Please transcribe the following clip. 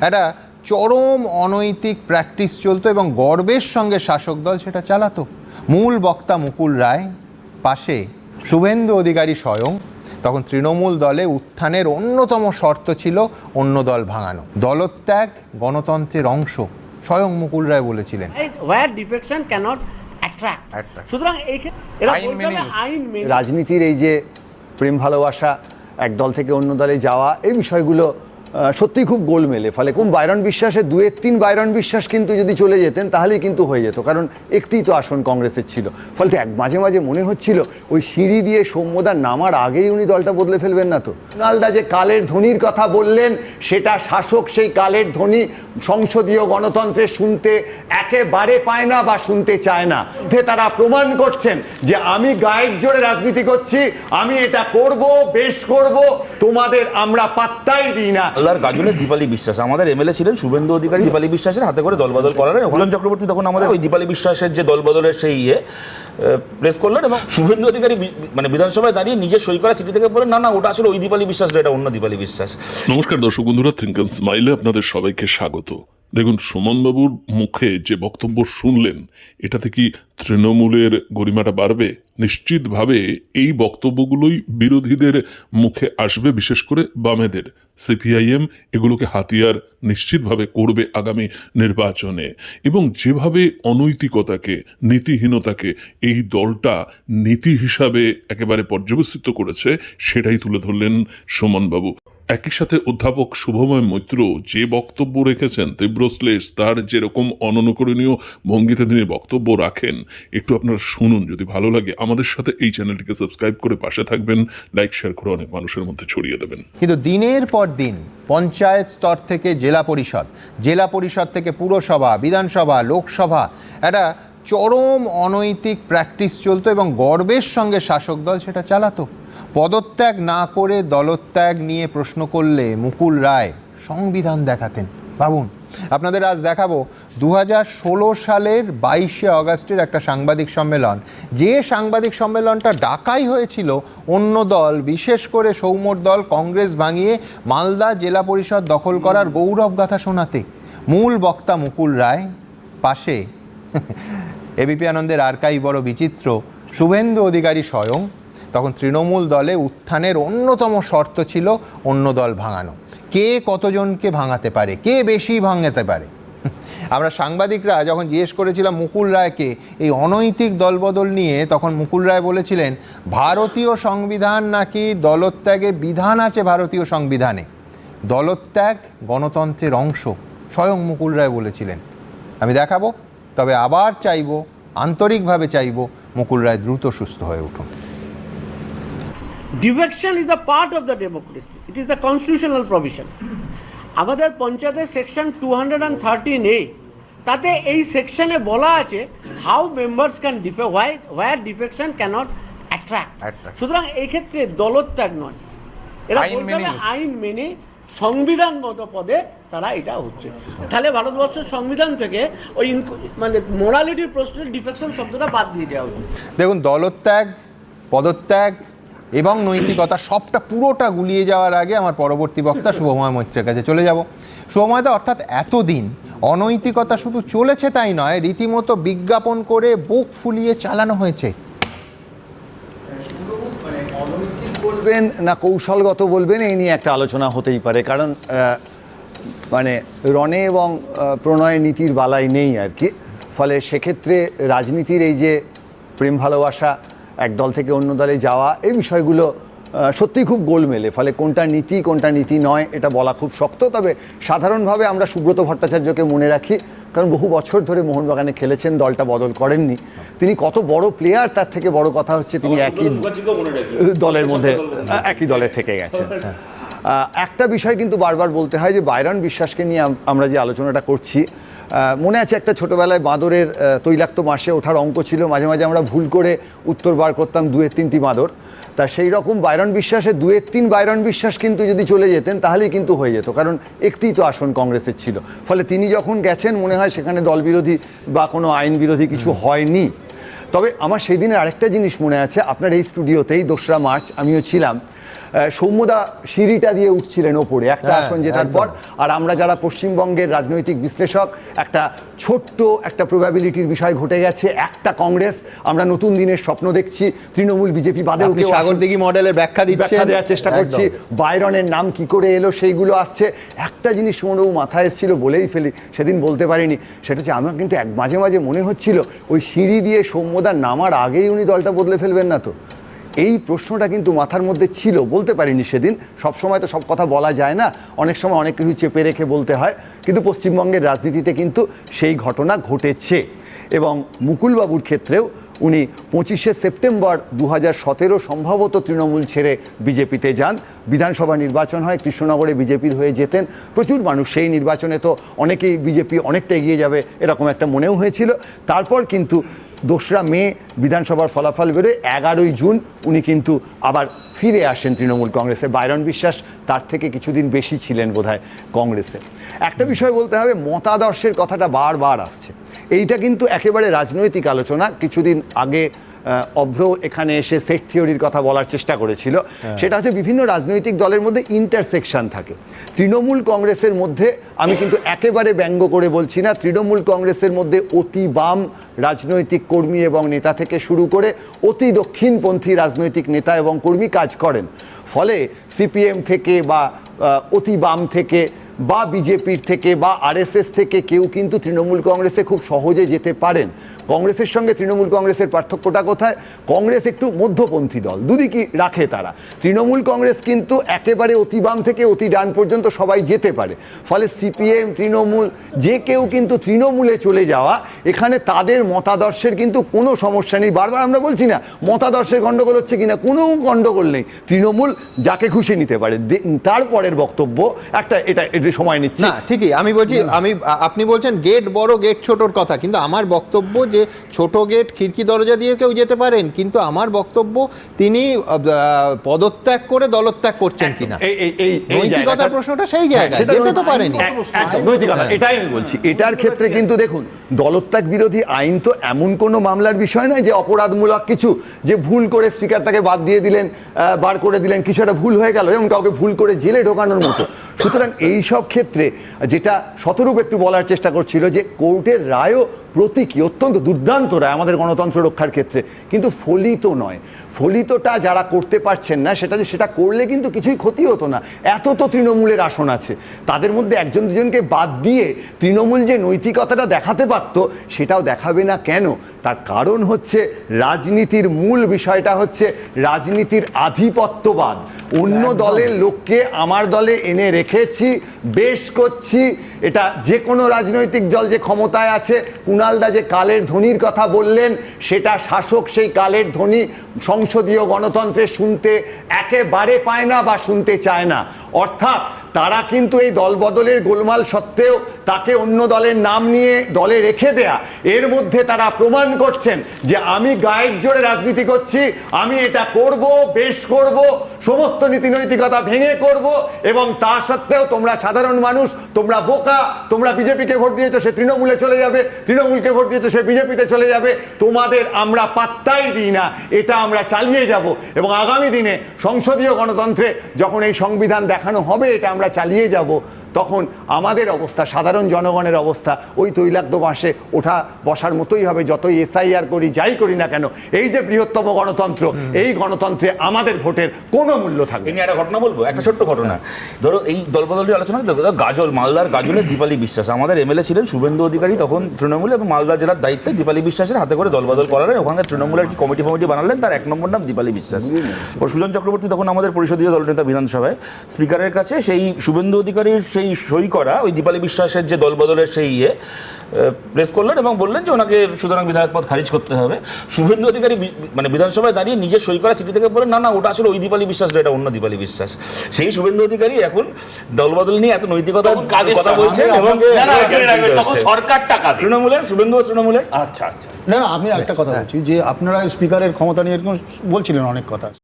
একটা চরম অনৈতিক প্র্যাকটিস চলতো এবং গর্বের সঙ্গে শাসক দল সেটা চালাতো। মূল বক্তা মুকুল রায় পাশে শুভেন্দু অধিকারী স্বয়ং তখন তৃণমূল দলে উত্থানের অন্যতম শর্ত ছিল অন্য দল ভাঙানো। দলত্যাগ গণতন্ত্রের অংশ স্বয়ং মুকুল রায় বলেছিলেন। রাজনীতির এই যে প্রেম ভালোবাসা এক দল থেকে অন্য দলে যাওয়া এই বিষয়গুলো আহ, খুব গোল মেলে। ফলে কোন বাইরন বিশ্বাসে দুয়ের তিন বাইরন বিশ্বাস কিন্তু যদি চলে যেতেন তাহলেই কিন্তু হয়ে যেত কারণ একটি তো আসন কংগ্রেসের ছিল। ফলে এক মাঝে মাঝে মনে হচ্ছিল ওই সিঁড়ি দিয়ে সৌম্যদা নামার আগেই উনি দলটা বদলে ফেলবেন না তো? রোনালদা যে কালের ধ্বনির কথা বললেন সেটা শাসক সেই কালের ধ্বনি সংসদীয় গণতন্ত্রে শুনতে একেবারে পায় না বা শুনতে চায় না। যে তারা প্রমাণ করছেন যে আমি গায়ের জোরে রাজনীতি করছি, আমি এটা করব, বেশ করব, তোমাদের আমরা পাত্তাই দিই না। আল্লাহর গাজলের দীপালি বিশ্বাস। আমাদের এমএলএ ছিলেন শুভেন্দু অধিকারী দীপালি বিশ্বাসের হাতে করে দলবদল করালেন। হুলন চক্রবর্তী তখন আমাদের ওই দীপালি বিশ্বাসের যে দলবদলের সেই ইয়ে প্রেস করলেন এবং শুভেন্দু অধিকারী মানে বিধানসভায় দাঁড়িয়ে নিজে সই করা চিঠি থেকে বলেন না না, ওটা আসলে ওই দীপালি বিশ্বাস এটা অন্য দীপালি বিশ্বাস। নমস্কার দর্শক বন্ধুরা থিঙ্ক স্মাইলে আপনাদের সবাইকে স্বাগত। দেখুন, সুমনবাবুর মুখে যে বক্তব্য শুনলেন, এটাতে কি তৃণমূলের গরিমাটা বাড়বে? নিশ্চিতভাবে এই বক্তব্যগুলোই বিরোধীদের মুখে আসবে, বিশেষ করে বামেদের। সিপিআইএম এগুলোকে হাতিয়ার নিশ্চিতভাবে করবে আগামী নির্বাচনে। এবং যেভাবে অনৈতিকতাকে, নীতিহীনতাকে এই দলটা নীতি হিসাবে একেবারে পর্যবেসিত করেছে, সেটাই তুলে ধরলেন সুমনবাবু। একই সাথে অধ্যাপক শুভময় মৈত্র যে বক্তব্য রেখেছেন তীব্র শ্লেষ, তার যেরকম অননুকরণীয় ভঙ্গিতে তিনি বক্তব্য রাখেন, একটু আপনারা শুনুন যদি ভালো লাগে। আমাদের সাথে এই চ্যানেলটিকে সাবস্ক্রাইব করে পাশে থাকবেন, লাইক, শেয়ার করে অনেক মানুষের মধ্যে ছড়িয়ে দেবেন। কিন্তু দিনের পর দিন পঞ্চায়েত স্তর থেকে জেলা পরিষদ জেলা পরিষদ থেকে পুরসভা, বিধানসভা, লোকসভা, একটা চরম অনৈতিক প্র্যাকটিস চলতো এবং গর্বের সঙ্গে শাসক দল সেটা চালাতো। পদত্যাগ না করে দলত্যাগ নিয়ে প্রশ্ন করলে মুকুল রায় সংবিধান দেখাতেন। ভাবুন, আপনাদের আজ দেখাবো দু হাজার ষোলো সালের বাইশে অগস্টের একটা সাংবাদিক সম্মেলন। যে সাংবাদিক সম্মেলনটা ডাকাই হয়েছিল, অন্য দল, বিশেষ করে সৌম্যর দল, কংগ্রেস ভাঙিয়ে মালদা জেলা পরিষদ দখল করার গৌরব গাথা শোনাতে। মূল বক্তা মুকুল রায় পাশে। এবিপি আনন্দের আরকাই বড় বিচিত্র, শুভেন্দু অধিকারী স্বয়ং, তখন তৃণমূল দলে উত্থানের অন্যতম শর্ত ছিল অন্য দল ভাঙানো। কে কতজনকে ভাঙাতে পারে? কে বেশি ভাঙাতে পারে? আমরা সাংবাদিকরা যখন জিজ্ঞেস করেছিলাম মুকুল রায়কে এই অনৈতিক দলবদল নিয়ে, তখন মুকুল রায় বলেছিলেন, ভারতীয় সংবিধান নাকি দলত্যাগে বিধান আছে ভারতীয় সংবিধানে? দলত্যাগ গণতন্ত্রের অংশ। স্বয়ং মুকুল রায় বলেছিলেন। আমি দেখাবো। তবে আবার চাইব আন্তরিকভাবে চাইব মুকুল রায় দ্রুত সুস্থ হয়ে উঠুন। Defection is the part of the democracy it is the constitutional provision আমাদের পঞ্চায়েতের section two hundred and thirteen A তাতে এই সেকশনে বলা আছে how members can defect why where defection cannot attract Attract. সুতরাং এই ক্ষেত্রে দলত্যাগ নয়। হচ্ছে। আইন মেনে সংবিধানগত পদে তারা এটা হচ্ছে। তাহলে ভারতবর্ষের সংবিধান থেকে ওই মানে মোরালিটির প্রশ্নে ডিফেকশন শব্দটা বাদ দিয়ে দেওয়া উচিত। দেখুন, দলত্যাগ, পদত্যাগ এবং নৈতিকতা সবটা পুরোটা গুলিয়ে যাওয়ার আগে আমার পরবর্তী বক্তা শুভময় মৈত্রের কাছে চলে যাব। শুভময়দা অর্থাৎ এতদিন অনৈতিকতা শুধু চলেছে তাই নয়, রীতিমতো বিজ্ঞাপন করে বুক ফুলিয়ে চালানো হয়েছে অনৈতিক বলবেন না কৌশলগত বলবেন, এই নিয়ে একটা আলোচনা হতেই পারে। কারণ মানে রণে এবং প্রণয় নীতির বালাই নেই আর কি। ফলে সেক্ষেত্রে রাজনীতির এই যে প্রেম ভালোবাসা, এক দল থেকে অন্য দলে যাওয়া, এই বিষয়গুলো সত্যিই খুব গোলমেলে ফলে কোনটা নীতি কোনটা নীতি নয় এটা বলা খুব শক্ত। তবে সাধারণভাবে আমরা সুব্রত ভট্টাচার্যকে মনে রাখি কারণ বহু বছর ধরে মোহনবাগানে খেলেছেন দলটা বদল করেননি। তিনি কত বড় প্লেয়ার তার থেকে বড় কথা হচ্ছে তিনি একই দলের মধ্যে একই দলে থেকে গেছেন। একটা বিষয় কিন্তু বারবার বলতে হয় যে বাইরন বিশ্বাসকে নিয়ে আমরা যে আলোচনাটা করছি মনে আছে একটা ছোটবেলায় বাঁদরের তৈলাক্ত মাসে ওঠার অঙ্ক ছিল মাঝে মাঝে আমরা ভুল করে উত্তর বার করতাম দুয়ের তিনটি বাঁদর। তা সেই রকম বাইরন বিশ্বাসে দুয়ের তিন বাইরন বিশ্বাস কিন্তু যদি চলে যেতেন তাহলেই কিন্তু হয়ে যেত কারণ একটিই তো আসন কংগ্রেসের ছিল। ফলে তিনি যখন গেছেন মনে হয় সেখানে দলবিরোধী বা কোনো আইন বিরোধী কিছু হয়নি। তবে আমার সেই দিনের আরেকটা জিনিস মনে আছে আপনার এই স্টুডিওতেই দোসরা মার্চ আমিও ছিলাম। সৌম্যদা সিঁড়িটা দিয়ে উঠছিলেন ওপরে একটা হ্যাঁ, আসন জেতার পর। আর আমরা যারা পশ্চিমবঙ্গের রাজনৈতিক বিশ্লেষক একটা ছোট্ট একটা প্রবাবিলিটির বিষয় ঘটে গেছে একটা কংগ্রেস আমরা নতুন দিনের স্বপ্ন দেখছি তৃণমূল বিজেপি বাদেও কেউ সাগরদিঘি মডেলের ব্যাখ্যা ব্যাখ্যা দেওয়ার চেষ্টা করছি বাইরনের নাম কি করে এলো সেইগুলো আসছে। একটা জিনিস সুমনবাবু মাথায় এসেছিল বলেই ফেলি সেদিন বলতে পারিনি সেটা হচ্ছে আমার কিন্তু এক মাঝে মাঝে মনে হচ্ছিল ওই সিঁড়ি দিয়ে সৌম্যদা নামার আগেই উনি দলটা বদলে ফেলবেন না তো। এই প্রশ্নটা কিন্তু মাথার মধ্যে ছিল, বলতে পারিনি সেদিন। সব সময় তো সব কথা বলা যায় না। অনেক সময় অনেক কিছু চেপে রেখে বলতে হয়। কিন্তু পশ্চিমবঙ্গের রাজনীতিতে কিন্তু সেই ঘটনা ঘটেছে। এবং মুকুলবাবুর ক্ষেত্রেও উনি পঁচিশে সেপ্টেম্বর দু হাজার সতেরো সম্ভবত তৃণমূল ছেড়ে বিজেপিতে যান। বিধানসভা নির্বাচন হয়, কৃষ্ণনগরে বিজেপির হয়ে যেতেন। প্রচুর মানুষ সেই নির্বাচনে তো অনেকেই বিজেপি অনেকটা এগিয়ে যাবে, এরকম একটা মনেও হয়েছিল। তারপর কিন্তু দোসরা মে বিধানসভার ফলাফল বেরোয়। এগারোই জুন উনি কিন্তু আবার ফিরে আসেন তৃণমূল কংগ্রেসে। বাইরন বিশ্বাস তার থেকে কিছুদিন বেশি ছিলেন বোধহয় কংগ্রেসে। একটা বিষয় বলতে হবে মতাদর্শের কথাটা বারবার আসছে। এইটা কিন্তু একেবারে রাজনৈতিক আলোচনা। কিছুদিন আগে অভ্র এখানে এসে সেট থিওরির কথা বলার চেষ্টা করেছিল। সেটা হচ্ছে বিভিন্ন রাজনৈতিক দলের মধ্যে ইন্টারসেকশন থাকে। তৃণমূল কংগ্রেসের মধ্যে আমি কিন্তু একেবারে ব্যঙ্গ করে বলছি না তৃণমূল কংগ্রেসের মধ্যে অতি বাম রাজনৈতিক কর্মী এবং নেতা থেকে শুরু করে অতি দক্ষিণপন্থী রাজনৈতিক নেতা এবং কর্মী কাজ করেন। ফলে সিপিএম থেকে বা অতি বাম থেকে বা বিজেপির থেকে বা আরএসএস থেকে কেউ কিন্তু তৃণমূল কংগ্রেসে খুব সহজে যেতে পারেন। কংগ্রেসের সঙ্গে তৃণমূল কংগ্রেসের পার্থক্যটা কোথায়? কংগ্রেস একটু মধ্যপন্থী দল, দুদিকই রাখে তারা। তৃণমূল কংগ্রেস কিন্তু একেবারে অতি বাম থেকে অতি ডান পর্যন্ত সবাই যেতে পারে। ফলে সিপিএম, তৃণমূল, যে কেউ কিন্তু তৃণমূলে চলে যাওয়া, এখানে তাদের মতাদর্শের কিন্তু কোনো সমস্যা নেই। বারবার আমরা বলছি না, মতাদর্শের গণ্ডগোল হচ্ছে কিনা, কোনো গণ্ডগোল নেই। তৃণমূল যাকে খুশি নিতে পারে। তারপরের বক্তব্য, একটা এটা এটা সময় নিচ্ছে। না, ঠিকই। আমি বলছি, আমি আপনি বলছেন গেট বড় গেট ছোটর কথা, কিন্তু আমার বক্তব্য যে ছোট গেট খিড়কি দরজা দিয়ে কেউ যেতে পারেন কিন্তু আমার বক্তব্য তিনি পদত্যাগ করে দলত্যাগ করছেন কিনা। এই এই এই এই নৈতিকতার প্রশ্নটা সেই হ্যাঁ, জায়গায় যেতে তো পারেনি। নৈতিকতা এটাই আমি বলছি। এটার ক্ষেত্রে কিন্তু দেখুন দলত্যাগ বিরোধী আইন তো এমন কোনো মামলার বিষয় নয় যে অপরাধমূলক কিছু যে ভুল করে স্পিকার তাকে বাদ দিয়ে দিলেন আহ, বার করে দিলেন কিছু একটা ভুল হয়ে গেল এবং কাউকে ভুল করে জেলে ঢোকানোর মতো। সুতরাং এই সব ক্ষেত্রে যেটা শতরূপ একটু বলার চেষ্টা করছিল যে কোর্টের রায়ও প্রতীকী অত্যন্ত দুর্দান্ত রায় আমাদের গণতন্ত্র রক্ষার ক্ষেত্রে। কিন্তু ফলিত নয়। ফলিতটা যারা করতে পারছেন না সেটা যে সেটা করলে কিন্তু কিছুই ক্ষতি হতো না। এত তো তৃণমূলের আসন আছে। তাদের মধ্যে একজন দুজনকে বাদ দিয়ে তৃণমূল যে নৈতিকতাটা দেখাতে পারতো সেটাও দেখাবে না কেন? তার কারণ হচ্ছে রাজনীতির মূল বিষয়টা হচ্ছে রাজনীতির আধিপত্যবাদ। অন্য দলের লোককে আমার দলে এনে রেখেছি বেশ করছি এটা যে কোনো রাজনৈতিক দল যে ক্ষমতায় আছে কুণালদা যে কালের ধ্বনির কথা বললেন, সেটা শাসক সেই কালের ধ্বনি সংসদীয় গণতন্ত্রে শুনতে একেবারে পায় না বা শুনতে চায় না। অর্থাৎ তারা কিন্তু এই দলবদলের গোলমাল সত্ত্বেও তাকে অন্য দলের নাম নিয়ে দলে রেখে দেয়া। এর মধ্যে তারা প্রমাণ করছেন যে আমি গায়ের জোরে রাজনীতি করছি, আমি এটা করব, বেশ করব, সমস্ত নীতি নৈতিকতা ভেঙে করব এবং তা সত্ত্বেও তোমরা সাধারণ মানুষ, তোমরা বোকা, তোমরা বিজেপিকে ভোট দিয়েছ, সে তৃণমূলে চলে যাবে, তৃণমূলকে ভোট দিয়েছ, সে বিজেপিতে চলে যাবে। তোমাদের আমরা পাত্তাই দিই না, এটা আমরা চালিয়ে যাব এবং আগামী দিনে সংসদীয় গণতন্ত্রে যখন এই সংবিধান দেখানো হবে, এটা আমরা চালিয়ে যাব। তখন আমাদের অবস্থা সাধারণ জনগণের অবস্থা ওই তৈলাক্ত বাসে ওঠা বসার মতোই হবে যতই এসআইআর করি যাই করি না কেন এই যে বৃহত্তম গণতন্ত্র এই গণতন্ত্রে আমাদের ভোটের কোনো মূল্য থাকবে। নিয়ে একটা ঘটনা বলব একটা ছোট্ট ঘটনা। ধরো এই দলবদলের আলোচনা গাজল মালদার গাজলের দীপালি বিশ্বাস আমাদের এমএলএ ছিলেন শুভেন্দু অধিকারী তখন তৃণমূল এবং মালদা জেলার দায়িত্বে দীপালি বিশ্বাসের হাতে করে দলবদল করালেন ওখানে তৃণমূলের কমিটি ফমিটি বানালেন তার এক নম্বর নাম দীপালি বিশ্বাস। ও সুজন চক্রবর্তী তখন আমাদের পরিষদীয় দলনেতা বিধানসভায় স্পিকারের কাছে সেই শুভেন্দু অধিকারীর সেই সই করা ওই দীপালি বিশ্বাসের যে দলবদলের সেই ইয়ে প্রেস করলেন এবং বললেন যে ওনাকে সুতরাং বিধায়ক পদ খারিজ করতে হবে। শুভেন্দু অধিকারী মানে বিধানসভায় দাঁড়িয়ে নিজের সই করা চিঠি থেকে বলেন না না ওটা আসলে ওই দীপালি বিশ্বাস না এটা অন্য দীপালি বিশ্বাস। সেই শুভেন্দু অধিকারী এখন দলবদল নিয়ে এত নৈতিকতার কথা? বলছেন এবং তৃণমূলের শুভেন্দু তৃণমূলের? আচ্ছা আচ্ছা। না না আমি একটা কথা বলছি যে আপনারা স্পিকারের ক্ষমতা নিয়ে এরকম বলছিলেন অনেক কথা।